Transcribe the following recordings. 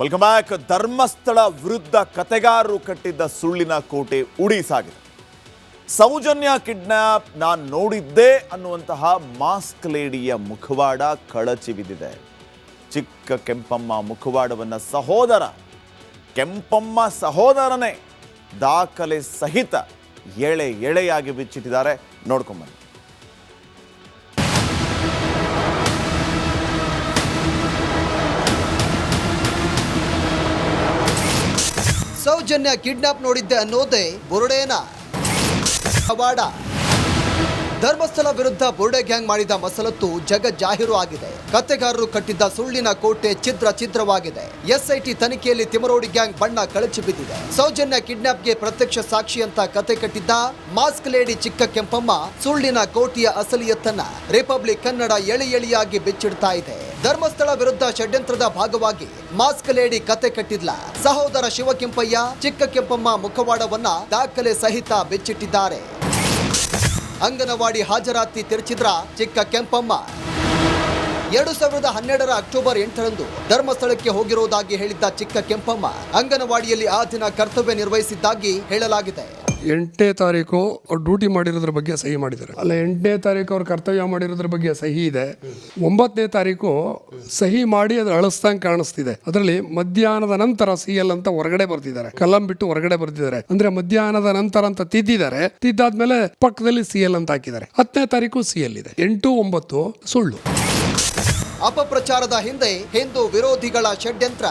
Welcome back Dharmasthala ವಿರುದ್ಧ ಕತೆಗಾರರು ಕಟ್ಟಿದ್ದ ಸುಳ್ಳಿನ ಕೋಟೆ ಉಡಿ ಸಾಗಿದೆ ಸೌಜನ್ಯ ಕಿಡ್ನಾಪ್ ನಾನು ನೋಡಿದ್ದೆ ಅನ್ನುವಂತಹ ಮಾಸ್ಕ್ ಲೇಡಿಯ ಮುಖವಾಡ ಕಳಚಿ ಬಿದ್ದಿದೆ ಚಿಕ್ಕ ಕೆಂಪಮ್ಮ ಮುಖವಾಡವನ್ನು ಸಹೋದರ, ಕೆಂಪಮ್ಮ ಸಹೋದರನೇ ದಾಖಲೆ ಸಹಿತ ಎಳೆ ಎಳೆಯಾಗಿ ಬಿಚ್ಚಿಟ್ಟಿದ್ದಾರೆ. ನೋಡ್ಕೊಂಬನ್ನಿ ಸೌಜನ್ಯ ಕಿಡ್ನಾಪ್ ನೋಡಿದ್ದೆ ಅನ್ನೋದೇ ಬುರುಡೇನ. ಕವಾಡ. ಧರ್ಮಸ್ಥಳ ವಿರುದ್ಧ ಬೋರ್ಡೆ ಗ್ಯಾಂಗ್ ಮಾಡಿದ ಮಸಲತ್ತು ಜಗ ಜಾಹೀರು ಆಗಿದೆ. ಕತೆಗಾರರು ಕಟ್ಟಿದ್ದ ಸುಳ್ಳಿನ ಕೋಟೆ ಚಿತ್ರ ಚಿತ್ರವಾಗಿದೆ ಎಸ್ಐಟಿ ತನಿಖೆಯಲ್ಲಿ ತಿಮರೋಡಿ ಗ್ಯಾಂಗ್ ಬಣ್ಣ ಕಳಚಿ ಬಿದ್ದಿದೆ. ಸೌಜನ್ಯ ಕಿಡ್ನಾಪ್ಗೆ ಪ್ರತ್ಯಕ್ಷ ಸಾಕ್ಷಿ ಅಂತ ಕತೆ ಕಟ್ಟಿದ್ದ ಮಾಸ್ಕ್ ಲೇಡಿ ಚಿಕ್ಕ ಕೆಂಪಮ್ಮ ಸುಳ್ಳಿನ ಕೋಟೆಯ ಅಸಲಿಯತ್ತನ್ನ ರಿಪಬ್ಲಿಕ್ ಕನ್ನಡ ಎಳಿ ಎಳಿಯಾಗಿ ಬಿಚ್ಚಿಡ್ತಾ ಇದೆ. ಧರ್ಮಸ್ಥಳ ವಿರುದ್ಧ ಷಡ್ಯಂತ್ರದ ಭಾಗವಾಗಿ ಮಾಸ್ಕ್ ಲೇಡಿ ಕತೆ ಕಟ್ಟಿದ್ಲ. ಸಹೋದರ ಶಿವಕೆಂಪಯ್ಯ ಚಿಕ್ಕ ಕೆಂಪಮ್ಮ ಮುಖವಾಡವನ್ನ ದಾಖಲೆ ಸಹಿತ ಬಿಚ್ಚಿಟ್ಟಿದ್ದಾರೆ. ಅಂಗನವಾಡಿ ಹಾಜರಾತಿ ತಿರುಚಿದ್ರ ಚಿಕ್ಕ ಕೆಂಪಮ್ಮ. ಎರಡು ಸಾವಿರದ ಹನ್ನೆರಡರ ಅಕ್ಟೋಬರ್ ಎಂಟರಂದು ಧರ್ಮಸ್ಥಳಕ್ಕೆ ಹೋಗಿರುವುದಾಗಿ ಹೇಳಿದ್ದ ಚಿಕ್ಕ ಕೆಂಪಮ್ಮ ಅಂಗನವಾಡಿಯಲ್ಲಿ ಆ ದಿನ ಕರ್ತವ್ಯ ನಿರ್ವಹಿಸಿದ್ದಾಗಿ ಹೇಳಲಾಗಿದೆ. ಎಂಟನೇ ತಾರೀಕು ಅವ್ರು ಡ್ಯೂಟಿ ಮಾಡಿರೋದ್ರ ಬಗ್ಗೆ ಸಹಿ ಮಾಡಿದ್ದಾರೆ. ಅಲ್ಲ, ಎಂಟನೇ ತಾರೀಕು ಅವ್ರು ಕರ್ತವ್ಯ ಮಾಡಿರೋದ್ರ ಬಗ್ಗೆ ಸಹಿ ಇದೆ. ಒಂಬತ್ತನೇ ತಾರೀಕು ಸಹಿ ಮಾಡಿ ಅದ್ರ ಅಳಿಸ್ದಂಗೆ ಕಾಣಿಸ್ತಿದೆ. ಅದರಲ್ಲಿ ಮಧ್ಯಾಹ್ನದ ನಂತರ ಸಿ ಎಲ್ ಅಂತ ಹೊರಗಡೆ ಬರ್ತಿದ್ದಾರೆ. ಕಲಂ ಬಿಟ್ಟು ಹೊರಗಡೆ ಬರ್ತಿದ್ದಾರೆ. ಅಂದ್ರೆ ಮಧ್ಯಾಹ್ನದ ನಂತರ ಅಂತ ತಿದ್ದಿದ್ದಾರೆ. ತಿದ್ದಾದ್ಮೇಲೆ ಪಕ್ಕದಲ್ಲಿ ಸಿ ಎಲ್ ಅಂತ ಹಾಕಿದ್ದಾರೆ. ಹತ್ತನೇ ತಾರೀಕು ಸಿ ಎಲ್ ಇದೆ ಎಂಟು ಒಂಬತ್ತು ಸುಳ್ಳು. ಅಪಪ್ರಚಾರದ ಹಿಂದೆ ಹಿಂದೂ ವಿರೋಧಿಗಳ ಷಡ್ಯಂತ್ರ.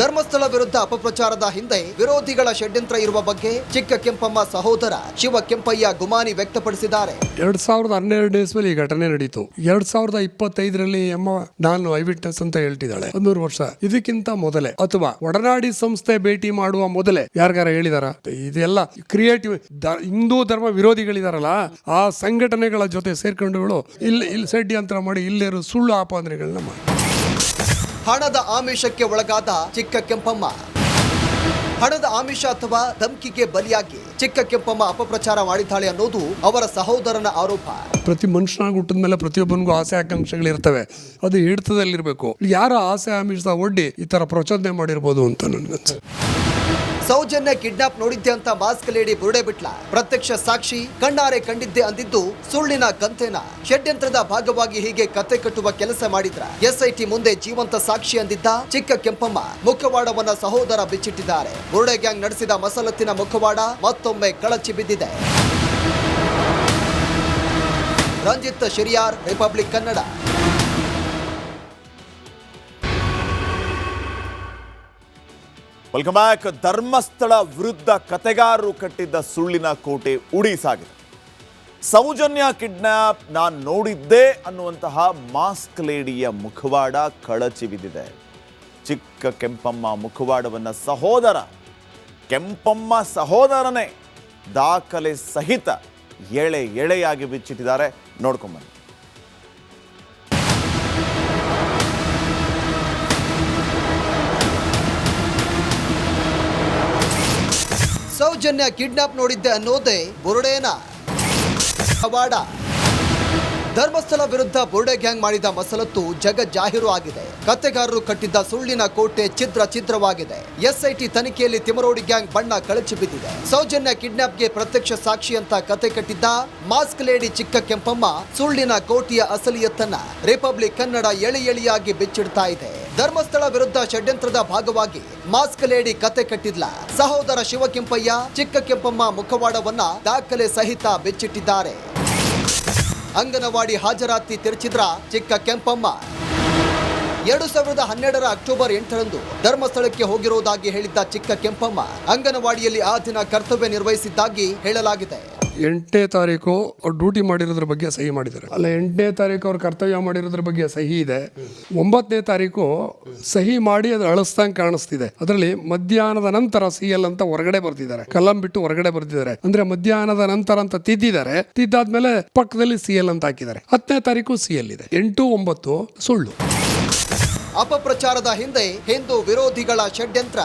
ಧರ್ಮಸ್ಥಳ ವಿರುದ್ಧ ಅಪಪ್ರಚಾರದ ಹಿಂದೆ ವಿರೋಧಿಗಳ ಷಡ್ಯಂತ್ರ ಇರುವ ಬಗ್ಗೆ ಚಿಕ್ಕ ಕೆಂಪಮ್ಮ ಸಹೋದರ ಶಿವ ಕೆಂಪಯ್ಯ ಗುಮಾನಿ ವ್ಯಕ್ತಪಡಿಸಿದ್ದಾರೆ. ಎರಡ್ ಸಾವಿರದ ಹನ್ನೆರಡು ಈ ಘಟನೆ ನಡೀತು. ಎರಡ್ ಸಾವಿರದ ಇಪ್ಪತ್ತೈದರಲ್ಲಿ ಅಮ್ಮ ನಾನು ಐ ವಿಟ್ನೆಸ್ ಅಂತ ಹೇಳ್ತಿದ್ದಾಳೆ. ಒಂದೂರು ವರ್ಷ. ಇದಕ್ಕಿಂತ ಮೊದಲೇ ಅಥವಾ ಒಡನಾಡಿ ಸಂಸ್ಥೆ ಭೇಟಿ ಮಾಡುವ ಮೊದಲೇ ಯಾರಿಗಾರ ಹೇಳಿದಾರ? ಇದೆಲ್ಲ ಕ್ರಿಯೇಟಿವ್ ಹಿಂದೂ ಧರ್ಮ ವಿರೋಧಿಗಳಿದಾರಲ್ಲ, ಆ ಸಂಘಟನೆಗಳ ಜೊತೆ ಸೇರ್ಕೊಂಡುಗಳು ಇಲ್ಲಿ ಇಲ್ಲಿ ಷಡ್ಯಂತ್ರ ಮಾಡಿ ಇಲ್ಲೇರು ಸುಳ್ಳು ಆಪಾದನೆಗಳನ್ನ ಮಾಡಿ. ಹಣದ ಆಮಿಷಕ್ಕೆ ಒಳಗಾದ ಚಿಕ್ಕ ಕೆಂಪಮ್ಮ. ಹಣದ ಆಮಿಷ ಅಥವಾ ಧಮ್ಕಿಗೆ ಬಲಿಯಾಗಿ ಚಿಕ್ಕ ಕೆಂಪಮ್ಮ ಅಪಪ್ರಚಾರ ಮಾಡಿದ್ದಾಳೆ ಅನ್ನೋದು ಅವರ ಸಹೋದರನ ಆರೋಪ. ಪ್ರತಿ ಮನುಷ್ಯನಾಗಿ ಹುಟ್ಟಿದ ಮೇಲೆ ಪ್ರತಿಯೊಬ್ಬನಿಗೂ ಆಸೆ ಆಕಾಂಕ್ಷೆಗಳಿರ್ತವೆ ಅದು ಹಿಡಿತದಲ್ಲಿರಬೇಕು. ಯಾರ ಆಸೆ ಆಮಿಷ ಒಡ್ಡಿ ಈ ತರ ಪ್ರಚೋದನೆ ಮಾಡಿರ್ಬೋದು ಅಂತ ನನ್ಗನ್ಸುತ್ತೆ. ಸೌಜನ್ಯ ಕಿಡ್ನಾಪ್ ನೋಡಿದ್ದೆ ಅಂತ ಮಾಸ್ಕ್ ಲೇಡಿ ಬುರುಡೆ ಬಿಟ್ಲ. ಪ್ರತ್ಯಕ್ಷ ಸಾಕ್ಷಿ, ಕಣ್ಣಾರೆ ಕಂಡಿದ್ದೆ ಅಂದಿದ್ದು ಸುಳ್ಳಿನ ಕಂತೆನ. ಷಡ್ಯಂತ್ರದ ಭಾಗವಾಗಿ ಹೀಗೆ ಕತೆ ಕಟ್ಟುವ ಕೆಲಸ ಮಾಡಿದ್ರ. ಎಸ್ಐಟಿ ಮುಂದೆ ಜೀವಂತ ಸಾಕ್ಷಿ ಅಂದಿದ್ದ ಚಿಕ್ಕ ಕೆಂಪಮ್ಮ. ಮುಖವಾಡವನ್ನ ಸಹೋದರ ಬಿಚ್ಚಿಟ್ಟಿದ್ದಾರೆ. ಬುರುಡೆ ಗ್ಯಾಂಗ್ ನಡೆಸಿದ ಮಸಲತ್ತಿನ ಮುಖವಾಡ ಮತ್ತೊಮ್ಮೆ ಕಳಚಿ ಬಿದ್ದಿದೆ. Ranjith Shiriyar, republic Kannada. Welcome back Dharmasthala ವಿರುದ್ಧ ಕತೆಗಾರರು ಕಟ್ಟಿದ್ದ ಸುಳ್ಳಿನ ಕೋಟೆ ಉಡಿ ಸಾಗಿದೆ ಸೌಜನ್ಯ ಕಿಡ್ನಾಪ್ ನಾನು ನೋಡಿದ್ದೆ ಅನ್ನುವಂತಹ ಮಾಸ್ಕ್ ಲೇಡಿಯ ಮುಖವಾಡ ಕಳಚಿ ಬಿದ್ದಿದೆ ಚಿಕ್ಕ ಕೆಂಪಮ್ಮ ಮುಖವಾಡವನ್ನ ಸಹೋದರ, ಕೆಂಪಮ್ಮ ಸಹೋದರನೇ ದಾಖಲೆ ಸಹಿತ ಎಳೆ ಎಳೆಯಾಗಿ ಬಿಚ್ಚಿಟ್ಟಿದ್ದಾರೆ. ನೋಡ್ಕೊಂಬನ್ನಿ ಸೌಜನ್ಯ ಕಿಡ್ನಾಪ್ ನೋಡಿದ್ದೆ ಅನ್ನೋದೇ ಬುರುಡೇನ. ಕವಾಡ. ಧರ್ಮಸ್ಥಳ ವಿರುದ್ಧ ಬುರುಡೆ ಗ್ಯಾಂಗ್ ಮಾಡಿದ ಮಸಲತ್ತು ಜಗ ಜಾಹೀರು ಆಗಿದೆ. ಕತೆಗಾರರು ಕಟ್ಟಿದ್ದ ಸುಳ್ಳಿನ ಕೋಟೆ ಚಿತ್ರ ಚಿತ್ರವಾಗಿದೆ ಎಸ್ಐಟಿ ತನಿಖೆಯಲ್ಲಿ ತಿಮರೋಡಿ ಗ್ಯಾಂಗ್ ಬಣ್ಣ ಕಳಚಿ ಬಿದ್ದಿದೆ. ಸೌಜನ್ಯ ಕಿಡ್ನಾಪ್ಗೆ ಪ್ರತ್ಯಕ್ಷ ಸಾಕ್ಷಿ ಅಂತ ಕತೆ ಕಟ್ಟಿದ್ದ ಮಾಸ್ಕ್ ಲೇಡಿ ಚಿಕ್ಕ ಕೆಂಪಮ್ಮ ಸುಳ್ಳಿನ ಕೋಟೆಯ ಅಸಲಿಯತ್ತನ್ನ ರಿಪಬ್ಲಿಕ್ ಕನ್ನಡ ಎಳಿ ಎಳಿಯಾಗಿ ಬಿಚ್ಚಿಡ್ತಾ ಇದೆ. ಧರ್ಮಸ್ಥಳ ವಿರುದ್ಧ ಷಡ್ಯಂತ್ರದ ಭಾಗವಾಗಿ ಮಾಸ್ಕ್ ಲೇಡಿ ಕತೆ ಕಟ್ಟಿದ್ಲ. ಸಹೋದರ ಶಿವಕೆಂಪಯ್ಯ, ಚಿಕ್ಕ ಕೆಂಪಮ್ಮ ಮುಖವಾಡವನ್ನ ದಾಖಲೆ ಸಹಿತ ಬಿಚ್ಚಿಟ್ಟಿದ್ದಾರೆ. ಅಂಗನವಾಡಿ ಹಾಜರಾತಿ ತಿರುಚಿದ್ರ ಚಿಕ್ಕ ಕೆಂಪಮ್ಮ. ಎರಡು ಸಾವಿರದ ಹನ್ನೆರಡರ ಅಕ್ಟೋಬರ್ ಎಂಟರಂದು ಧರ್ಮಸ್ಥಳಕ್ಕೆ ಹೋಗಿರುವುದಾಗಿ ಹೇಳಿದ್ದ ಚಿಕ್ಕ ಕೆಂಪಮ್ಮ ಅಂಗನವಾಡಿಯಲ್ಲಿ ಆ ದಿನ ಕರ್ತವ್ಯ ನಿರ್ವಹಿಸಿದ್ದಾಗಿ ಹೇಳಲಾಗಿದೆ. ಎಂಟನೇ ತಾರೀಕು ಅವ್ರು ಡ್ಯೂಟಿ ಮಾಡಿರೋದ್ರ ಬಗ್ಗೆ ಸಹಿ ಮಾಡಿದ್ದಾರೆ. ಅಲ್ಲ, ಎಂಟನೇ ತಾರೀಕು ಅವ್ರು ಕರ್ತವ್ಯ ಮಾಡಿರೋದ್ರ ಬಗ್ಗೆ ಸಹಿ ಇದೆ. ಒಂಬತ್ತನೇ ತಾರೀಕು ಸಹಿ ಮಾಡಿ ಅದ್ರ ಅಳಿಸ್ದಂಗೆ ಕಾಣಿಸ್ತಿದೆ. ಅದರಲ್ಲಿ ಮಧ್ಯಾಹ್ನದ ನಂತರ ಸಿ ಎಲ್ ಅಂತ ಹೊರಗಡೆ ಬರ್ತಿದ್ದಾರೆ ಕಲಂ ಬಿಟ್ಟು ಹೊರಗಡೆ ಬರ್ತಿದ್ದಾರೆ ಅಂದ್ರೆ ಮಧ್ಯಾಹ್ನದ ನಂತರ ಅಂತ ತಿದ್ದಿದ್ದಾರೆ. ತಿದ್ದಾದ್ಮೇಲೆ ಪಕ್ಕದಲ್ಲಿ ಸಿ ಎಲ್ ಅಂತ ಹಾಕಿದ್ದಾರೆ. ಹತ್ತನೇ ತಾರೀಕು ಸಿ ಎಲ್ ಇದೆ ಎಂಟು ಒಂಬತ್ತು ಸುಳ್ಳು. ಅಪಪ್ರಚಾರದ ಹಿಂದೆ ಹಿಂದೂ ವಿರೋಧಿಗಳ ಷಡ್ಯಂತ್ರ.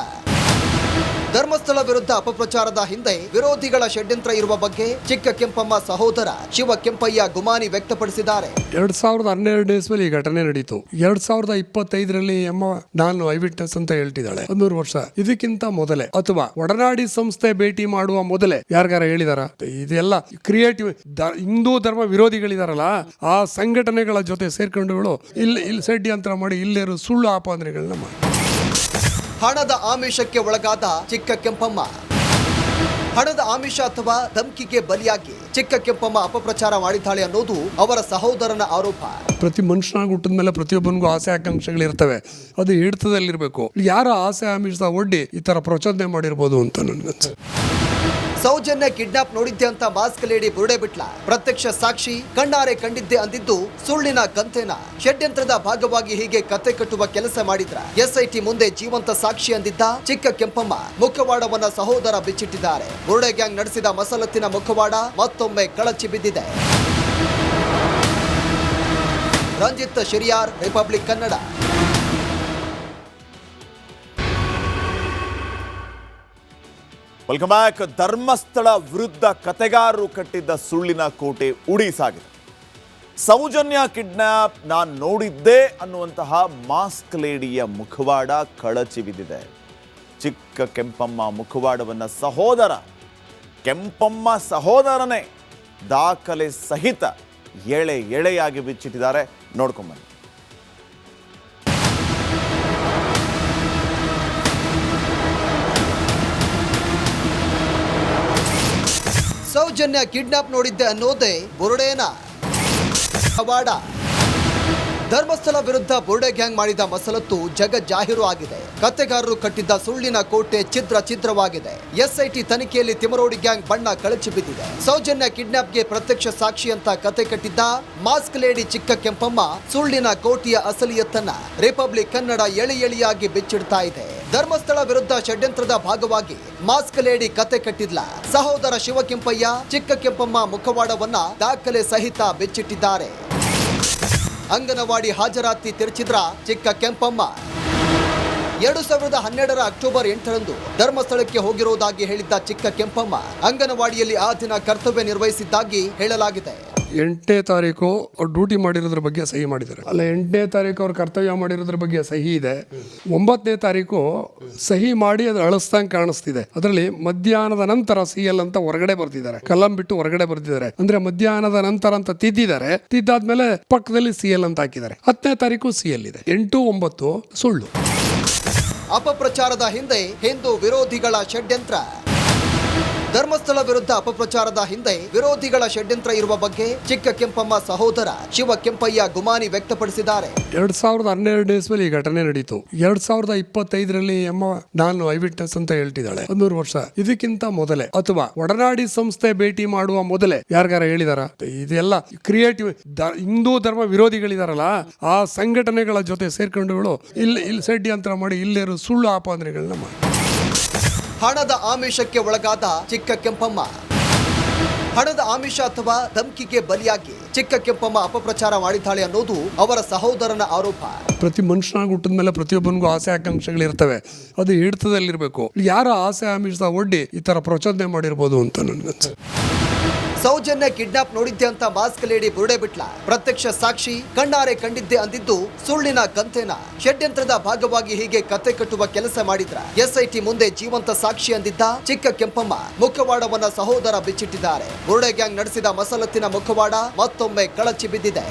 ಧರ್ಮಸ್ಥಳ ವಿರುದ್ಧ ಅಪಪ್ರಚಾರದ ಹಿಂದೆ ವಿರೋಧಿಗಳ ಷಡ್ಯಂತ್ರ ಇರುವ ಬಗ್ಗೆ ಚಿಕ್ಕ ಕೆಂಪಮ್ಮ ಸಹೋದರ ಶಿವ ಕೆಂಪಯ್ಯ ಗುಮಾನಿ ವ್ಯಕ್ತಪಡಿಸಿದ್ದಾರೆ. ಎರಡ್ ಸಾವಿರದ ಹನ್ನೆರಡನೇ ಈ ಘಟನೆ ನಡೀತು. ಎರಡ್ ಸಾವಿರದ ಇಪ್ಪತ್ತೈದರಲ್ಲಿ ಅಮ್ಮ ನಾನು ಐ ವಿಟ್ನೆಸ್ ಅಂತ ಹೇಳ್ತಿದ್ದಾಳೆ. ಒಂದೂರು ವರ್ಷ. ಇದಕ್ಕಿಂತ ಮೊದಲೇ ಅಥವಾ ಒಡನಾಡಿ ಸಂಸ್ಥೆ ಭೇಟಿ ಮಾಡುವ ಮೊದಲೇ ಯಾರಿಗಾರ ಹೇಳಿದಾರ? ಇದೆಲ್ಲ ಕ್ರಿಯೇಟಿವ್ ಹಿಂದೂ ಧರ್ಮ ವಿರೋಧಿಗಳಿದಾರಲ್ಲ, ಆ ಸಂಘಟನೆಗಳ ಜೊತೆ ಸೇರ್ಕೊಂಡುಗಳು ಇಲ್ಲಿ ಇಲ್ಲಿ ಷಡ್ಯಂತ್ರ ಮಾಡಿ, ಇಲ್ಲೇರು ಸುಳ್ಳು ಆಪಾದನೆಗಳನ್ನ ಮಾಡಿ. ಹಣದ ಆಮಿಷಕ್ಕೆ ಒಳಗಾದ ಚಿಕ್ಕ ಕೆಂಪಮ್ಮ. ಹಣದ ಆಮಿಷ ಅಥವಾ ಧಮ್ಕಿಗೆ ಬಲಿಯಾಗಿ ಚಿಕ್ಕ ಕೆಂಪಮ್ಮ ಅಪಪ್ರಚಾರ ಮಾಡಿದ್ದಾಳೆ ಅನ್ನೋದು ಅವರ ಸಹೋದರನ ಆರೋಪ. ಪ್ರತಿ ಮನುಷ್ಯನಾಗಿ ಹುಟ್ಟಿದ ಮೇಲೆ ಪ್ರತಿಯೊಬ್ಬನಿಗೂ ಆಸೆ ಆಕಾಂಕ್ಷೆಗಳಿರ್ತವೆ ಅದು ಹಿಡಿತದಲ್ಲಿರಬೇಕು. ಯಾರ ಆಸೆ ಆಮಿಷ ಒಡ್ಡಿ ಈ ತರ ಪ್ರಚೋದನೆ ಮಾಡಿರ್ಬೋದು ಅಂತ ನನ್ಗನ್ಸುತ್ತೆ. ಸೌಜನ್ಯ ಕಿಡ್ನಾಪ್ ನೋಡಿದ್ದೆ ಅಂತ ಮಾಸ್ಕ್ ಲೇಡಿ ಬುರುಡೆ ಬಿಟ್ಲ. ಪ್ರತ್ಯಕ್ಷ ಸಾಕ್ಷಿ, ಕಣ್ಣಾರೆ ಕಂಡಿದ್ದೆ ಅಂದಿದ್ದು ಸುಳ್ಳಿನ ಕಂತೆನ. ಷಡ್ಯಂತ್ರದ ಭಾಗವಾಗಿ ಹೀಗೆ ಕತೆ ಕಟ್ಟುವ ಕೆಲಸ ಮಾಡಿದ್ರ. ಎಸ್ಐಟಿ ಮುಂದೆ ಜೀವಂತ ಸಾಕ್ಷಿ ಅಂದಿದ್ದ ಚಿಕ್ಕ ಕೆಂಪಮ್ಮ. ಮುಖವಾಡವನ್ನ ಸಹೋದರ ಬಿಚ್ಚಿಟ್ಟಿದ್ದಾರೆ. ಬುರುಡೆ ಗ್ಯಾಂಗ್ ನಡೆಸಿದ ಮಸಲತ್ತಿನ ಮುಖವಾಡ ಮತ್ತೊಮ್ಮೆ ಕಳಚಿ ಬಿದ್ದಿದೆ. Ranjith Shiriyar, republic Kannada. Welcome back Dharmasthala ವಿರುದ್ಧ ಕತೆಗಾರರು ಕಟ್ಟಿದ್ದ ಸುಳ್ಳಿನ ಕೋಟೆ ಉಡಿ ಸಾಗಿದೆ ಸೌಜನ್ಯ ಕಿಡ್ನಾಪ್ ನಾನು ನೋಡಿದ್ದೆ ಅನ್ನುವಂತಹ ಮಾಸ್ಕ್ ಲೇಡಿಯ ಮುಖವಾಡ ಕಳಚಿ ಬಿದ್ದಿದೆ ಚಿಕ್ಕ ಕೆಂಪಮ್ಮ ಮುಖವಾಡವನ್ನು ಸಹೋದರ, ಕೆಂಪಮ್ಮ ಸಹೋದರನೇ ದಾಖಲೆ ಸಹಿತ ಎಳೆ ಎಳೆಯಾಗಿ ಬಿಚ್ಚಿಟ್ಟಿದ್ದಾರೆ. ನೋಡ್ಕೊಂಬನ್ನಿ ಸೌಜನ್ಯ ಕಿಡ್ನಾಪ್ ನೋಡಿದ್ದೆ ಅನ್ನೋದೇ ಬುರುಡೇನ. ಕವಾಡ. ಧರ್ಮಸ್ಥಳ ವಿರುದ್ಧ ಬುರುಡೆ ಗ್ಯಾಂಗ್ ಮಾಡಿದ ಮಸಲತ್ತು ಜಗ ಜಾಹೀರು ಆಗಿದೆ. ಕತೆಗಾರರು ಕಟ್ಟಿದ್ದ ಸುಳ್ಳಿನ ಕೋಟೆ ಚಿತ್ರ ಚಿತ್ರವಾಗಿದೆ ಎಸ್ಐಟಿ ತನಿಖೆಯಲ್ಲಿ ತಿಮರೋಡಿ ಗ್ಯಾಂಗ್ ಬಣ್ಣ ಕಳಚಿ ಬಿದ್ದಿದೆ. ಸೌಜನ್ಯ ಕಿಡ್ನಾಪ್ಗೆ ಪ್ರತ್ಯಕ್ಷ ಸಾಕ್ಷಿ ಅಂತ ಕತೆ ಕಟ್ಟಿದ್ದ ಮಾಸ್ಕ್ ಲೇಡಿ ಚಿಕ್ಕ ಕೆಂಪಮ್ಮ ಸುಳ್ಳಿನ ಕೋಟೆಯ ಅಸಲಿಯತ್ತನ್ನ ರಿಪಬ್ಲಿಕ್ ಕನ್ನಡ ಎಳಿ ಎಳಿಯಾಗಿ ಬಿಚ್ಚಿಡ್ತಾ ಇದೆ. ಧರ್ಮಸ್ಥಳ ವಿರುದ್ಧ ಷಡ್ಯಂತ್ರದ ಭಾಗವಾಗಿ ಮಾಸ್ಕ್ ಲೇಡಿ ಕತೆ ಕಟ್ಟಿದ್ಲ. ಸಹೋದರ ಶಿವಕೆಂಪಯ್ಯ, ಚಿಕ್ಕ ಕೆಂಪಮ್ಮ ಮುಖವಾಡವನ್ನ ದಾಖಲೆ ಸಹಿತ ಬಿಚ್ಚಿಟ್ಟಿದ್ದಾರೆ. ಅಂಗನವಾಡಿ ಹಾಜರಾತಿ ತಿರುಚಿದ್ರ ಚಿಕ್ಕ ಕೆಂಪಮ್ಮ. ಎರಡು ಸಾವಿರದ ಹನ್ನೆರಡರ ಅಕ್ಟೋಬರ್ ಎಂಟರಂದು ಧರ್ಮಸ್ಥಳಕ್ಕೆ ಹೋಗಿರುವುದಾಗಿ ಹೇಳಿದ್ದ ಚಿಕ್ಕ ಕೆಂಪಮ್ಮ ಅಂಗನವಾಡಿಯಲ್ಲಿ ಆ ದಿನ ಕರ್ತವ್ಯ ನಿರ್ವಹಿಸಿದ್ದಾಗಿ ಹೇಳಲಾಗಿದೆ. ಎಂಟನೇ ತಾರೀಕು ಅವ್ರು ಡ್ಯೂಟಿ ಮಾಡಿರೋದ್ರ ಬಗ್ಗೆ ಸಹಿ ಮಾಡಿದ್ದಾರೆ. ಅಲ್ಲ, ಎಂಟನೇ ತಾರೀಕು ಅವ್ರು ಕರ್ತವ್ಯ ಮಾಡಿರೋದ್ರ ಬಗ್ಗೆ ಸಹಿ ಇದೆ. ಒಂಬತ್ತನೇ ತಾರೀಕು ಸಹಿ ಮಾಡಿ ಅದ್ರ ಅಳಿಸ್ದಂಗೆ ಕಾಣಿಸ್ತಿದೆ. ಅದರಲ್ಲಿ ಮಧ್ಯಾಹ್ನದ ನಂತರ ಸಿ ಎಲ್ ಅಂತ ಹೊರಗಡೆ ಬರ್ತಿದ್ದಾರೆ. ಕಲಂ ಬಿಟ್ಟು ಹೊರಗಡೆ ಬರ್ತಿದ್ದಾರೆ. ಅಂದ್ರೆ ಮಧ್ಯಾಹ್ನದ ನಂತರ ಅಂತ ತಿದ್ದಿದ್ದಾರೆ. ತಿದ್ದಾದ್ಮೇಲೆ ಪಕ್ಕದಲ್ಲಿ ಸಿ ಎಲ್ ಅಂತ ಹಾಕಿದ್ದಾರೆ. ಹತ್ತನೇ ತಾರೀಕು ಸಿ ಎಲ್ ಇದೆ ಎಂಟು ಒಂಬತ್ತು ಸುಳ್ಳು. ಅಪಪ್ರಚಾರದ ಹಿಂದೆ ಹಿಂದೂ ವಿರೋಧಿಗಳ ಷಡ್ಯಂತ್ರ. ಧರ್ಮಸ್ಥಳ ವಿರುದ್ಧ ಅಪಪ್ರಚಾರದ ಹಿಂದೆ ವಿರೋಧಿಗಳ ಷಡ್ಯಂತ್ರ ಇರುವ ಬಗ್ಗೆ ಚಿಕ್ಕ ಕೆಂಪಮ್ಮ ಸಹೋದರ ಶಿವ ಕೆಂಪಯ್ಯ ಗುಮಾನಿ ವ್ಯಕ್ತಪಡಿಸಿದ್ದಾರೆ. ಎರಡ್ ಸಾವಿರದ ಇಸ್ವಿಯಲ್ಲಿ ಈ ಘಟನೆ ನಡೀತು. ಎರಡ್ ಸಾವಿರದ ಇಪ್ಪತ್ತೈದರಲ್ಲಿ ಅಮ್ಮ ನಾನು ಐ ವಿಟ್ನೆಸ್ ಅಂತ ಹೇಳ್ತಿದ್ದಾಳೆ. ಒಂದೂರು ವರ್ಷ. ಇದಕ್ಕಿಂತ ಮೊದಲೇ. ಅಥವಾ ಒಡನಾಡಿ ಸಂಸ್ಥೆ ಭೇಟಿ ಮಾಡುವ ಮೊದಲೇ. ಯಾರಿಗಾರ ಹೇಳಿದಾರ? ಇದೆಲ್ಲ ಕ್ರಿಯೇಟಿವ್ ಹಿಂದೂ ಧರ್ಮ ವಿರೋಧಿಗಳಿದಾರಲ್ಲ, ಆ ಸಂಘಟನೆಗಳ ಜೊತೆ ಸೇರ್ಕೊಂಡುಗಳು ಇಲ್ಲಿ ಇಲ್ಲಿ ಷಡ್ಯಂತ್ರ ಮಾಡಿ ಇಲ್ಲೇರು ಸುಳ್ಳು ಆಪಾದನೆಗಳನ್ನ ಮಾಡಿ. ಹಣದ ಆಮಿಷಕ್ಕೆ ಒಳಗಾದ ಚಿಕ್ಕ ಕೆಂಪಮ್ಮ. ಹಣದ ಆಮಿಷ ಅಥವಾ ಧಮ್ಕಿಗೆ ಬಲಿಯಾಗಿ ಚಿಕ್ಕ ಕೆಂಪಮ್ಮ ಅಪಪ್ರಚಾರ ಮಾಡಿದ್ದಾಳೆ ಅನ್ನೋದು ಅವರ ಸಹೋದರನ ಆರೋಪ. ಪ್ರತಿ ಮನುಷ್ಯನಾಗಿ ಹುಟ್ಟಿದ ಮೇಲೆ ಪ್ರತಿಯೊಬ್ಬನಿಗೂ ಆಸೆ ಆಕಾಂಕ್ಷೆಗಳಿರ್ತವೆ ಅದು ಹಿಡಿತದಲ್ಲಿರಬೇಕು. ಯಾರ ಆಸೆ ಆಮಿಷದ ಒಡ್ಡಿ ಈ ತರ ಪ್ರಚೋದನೆ ಮಾಡಿರ್ಬೋದು ಅಂತ ನನ್ಗನ್ಸುತ್ತೆ. ಸೌಜನ್ಯ ಕಿಡ್ನಾಪ್ ನೋಡಿದ್ದೆ ಅಂತ ಮಾಸ್ಕ್ ಲೇಡಿ ಬುರುಡೆ ಬಿಟ್ಲ. ಪ್ರತ್ಯಕ್ಷ ಸಾಕ್ಷಿ, ಕಣ್ಣಾರೆ ಕಂಡಿದ್ದೆ ಅಂದಿದ್ದು ಸುಳ್ಳಿನ ಕಂತೆನ. ಷಡ್ಯಂತ್ರದ ಭಾಗವಾಗಿ ಹೀಗೆ ಕತೆ ಕಟ್ಟುವ ಕೆಲಸ ಮಾಡಿದ್ರ. ಎಸ್ಐಟಿ ಮುಂದೆ ಜೀವಂತ ಸಾಕ್ಷಿ ಅಂದಿದ್ದ ಚಿಕ್ಕ ಕೆಂಪಮ್ಮ. ಮುಖವಾಡವನ್ನ ಸಹೋದರ ಬಿಚ್ಚಿಟ್ಟಿದ್ದಾರೆ. ಬುರುಡೆ ಗ್ಯಾಂಗ್ ನಡೆಸಿದ ಮಸಲತ್ತಿನ ಮುಖವಾಡ ಮತ್ತೊಮ್ಮೆ ಕಳಚಿ ಬಿದ್ದಿದೆ.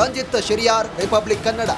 ರಂಜಿತ್ ಶಿರಿಯಾರ್, ರಿಪಬ್ಲಿಕ್ ಕನ್ನಡ.